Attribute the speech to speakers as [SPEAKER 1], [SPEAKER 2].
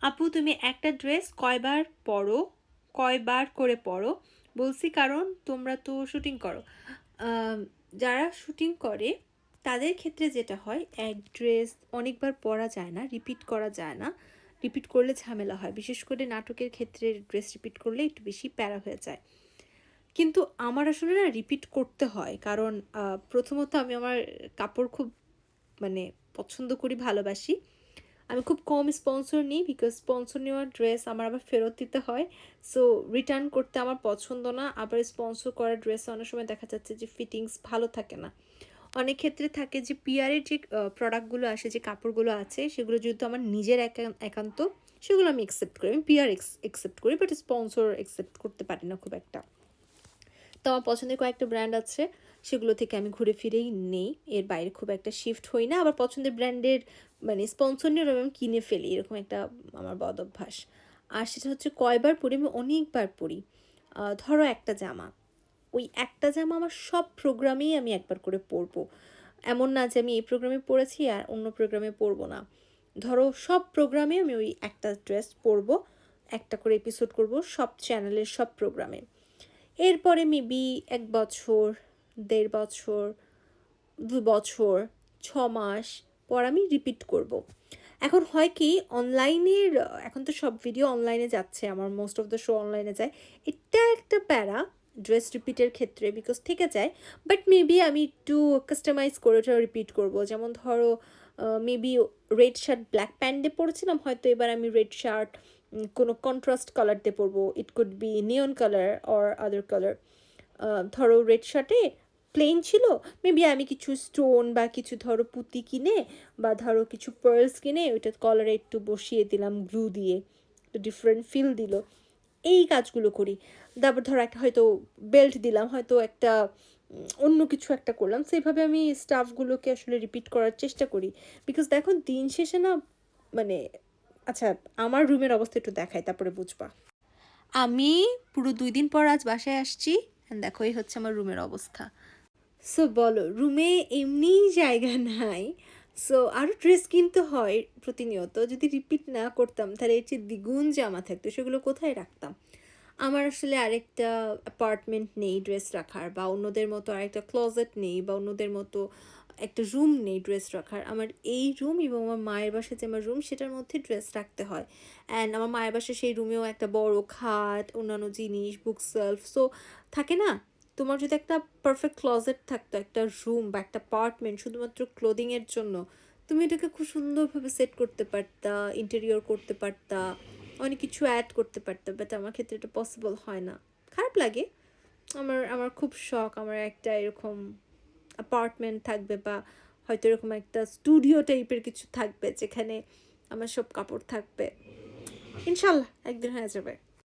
[SPEAKER 1] আপু, তুমি একটা ড্রেস কয়বার পরো? কয়বার করে পরো? বলছি কারণ তোমরা তো শুটিং করো। যারা শুটিং করে, তাদের ক্ষেত্রে যেটা হয়, এক ড্রেস অনেকবার পরা যায় না রিপিট করা যায় না। রিপিট করলে ঝামেলা হয়। বিশেষ করে নাটকের ক্ষেত্রে ড্রেস রিপিট করলে একটু বেশি প্যারা হয়ে যায়। কিন্তু আমার আসলে না রিপিট করতে হয়। কারণ প্রথমত আমি আমার কাপড় খুব মানে পছন্দ করি, ভালোবাসি। আমি খুব কম স্পন্সর নিই বিকজ স্পন্সর নেওয়ার ড্রেস আমার আবার ফেরত দিতে হয়। সো রিটার্ন করতে আমার পছন্দ না, আবার স্পন্সর করা ড্রেস অনেক সময় দেখা যাচ্ছে যে ফিটিংস ভালো থাকে না। অনেক ক্ষেত্রে থাকে যে পিয়ারের যে প্রোডাক্টগুলো আসে, যে কাপড়গুলো আছে, সেগুলো যেহেতু আমার নিজের একা- একান্ত, সেগুলো আমি অ্যাকসেপ্ট করি। আমি পিয়ার একসেপ্ট করি বাট স্পন্সর একসেপ্ট করতে পারি না খুব একটা। তো আমার পছন্দের কয়েকটা ব্র্যান্ড আছে, সেগুলো থেকে আমি ঘুরে ফিরেই নেই। এর বাইরে খুব একটা শিফট হই না। আবার পছন্দের ব্র্যান্ডের মানে স্পন্সর নিয়ে আমি কিনে ফেলি, এরকম একটা আমার বদ অভ্যাস। আর সেটা হচ্ছে কয়বার পরি, আমি অনেকবার পরি। ধরো একটা জামা। ওই একটা জামা আমার সব প্রোগ্রামেই আমি একবার করে পরবো। এমন না যে আমি এই প্রোগ্রামে পরেছি আর অন্য প্রোগ্রামে পরবো না। ধরো সব প্রোগ্রামে আমি ওই একটা ড্রেস পরবো, একটা করে এপিসোড করব, সব চ্যানেলের সব প্রোগ্রামে এরপরে মেবি এক বছর, দেড় বছর, দু বছর, ছ মাস পর আমি রিপিট করব। এখন হয় কি অনলাইনের এখন তো সব ভিডিও অনলাইনে যাচ্ছে, আমার মোস্ট অফ দ্য শো অনলাইনে যায় এটা একটা প্যারা ড্রেস রিপিটের ক্ষেত্রে বিকজ থেকে যায় বাট মেবি আমি একটু কাস্টমাইজ করে ওটা রিপিট করব যেমন ধরো maybe red shirt black pant দিয়ে পরেছিলাম, হয়তো এবার আমি রেড শার্ট কোনো কন্ট্রাস্ট কালার দিয়ে পরবো। It could be neon colour or other colour ধরো রেড শার্টে প্লেন ছিল মেবি আমি কিছু স্টোন বা কিছু ধরো পুঁতি কিনে বা ধরো কিছু পার্লস কিনে ওইটা কলারে একটু বসিয়ে দিলাম গ্লু দিয়ে ডিফারেন্ট ফিল দিল। এই কাজগুলো করি। তারপর ধরো একটা হয়তো বেল্ট দিলাম, হয়তো একটা অন্য কিছু একটা করলাম। সেইভাবে আমি স্টাফগুলোকে আসলে রিপিট করার চেষ্টা করি। বিকজ দেখো দিন শেষে না মানে আচ্ছা আমার রুমের অবস্থা একটু দেখাই তারপরে বুঝবা। আমি পুরো দুই দিন পর আজ বাসায় আসছি দেখো এই হচ্ছে আমার রুমের অবস্থা। সো বলো রুমে এমনি জায়গা নাই। সো আরও ড্রেস কিনতে হয় প্রতিনিয়ত। যদি রিপিট না করতাম তাহলে এর চেয়ে দ্বিগুণ জামা থাকতো। সেগুলো কোথায় রাখতাম? আমার আসলে আরেকটা অ্যাপার্টমেন্ট নেই ড্রেস রাখার, বা অন্যদের মতো আরেকটা ক্লোজেট নেই, বা অন্যদের মতো একটা রুম নেই ড্রেস রাখার। আমার এই রুম এবং আমার মায়ের বাসায় যে আমার রুম সেটার মধ্যে ড্রেস রাখতে হয়। অ্যান্ড আমার মায়ের বাসায় সেই রুমেও একটা বড় খাট, অন্যান্য জিনিস বুক সেলফ সো থাকে না? তোমার যদি একটা পারফেক্ট ক্লোজেট থাকতো, একটা রুম বা একটা অ্যাপার্টমেন্ট শুধুমাত্র ক্লোদিংয়ের জন্য, তুমি এটাকে খুব সুন্দরভাবে সেট করতে পারতা ইন্টেরিয়র করতে পারতা অনেক কিছু অ্যাড করতে পারতাম বাট আমার ক্ষেত্রে এটা পসিবল হয় না। খারাপ লাগে। আমার আমার খুব শখ, আমার একটা এরকম অ্যাপার্টমেন্ট থাকবে বা হয়তো এরকম একটা স্টুডিও টাইপের কিছু থাকবে যেখানে আমার সব কাপড় থাকবে। ইনশাল্লাহ, একদিন হয়ে যাবে।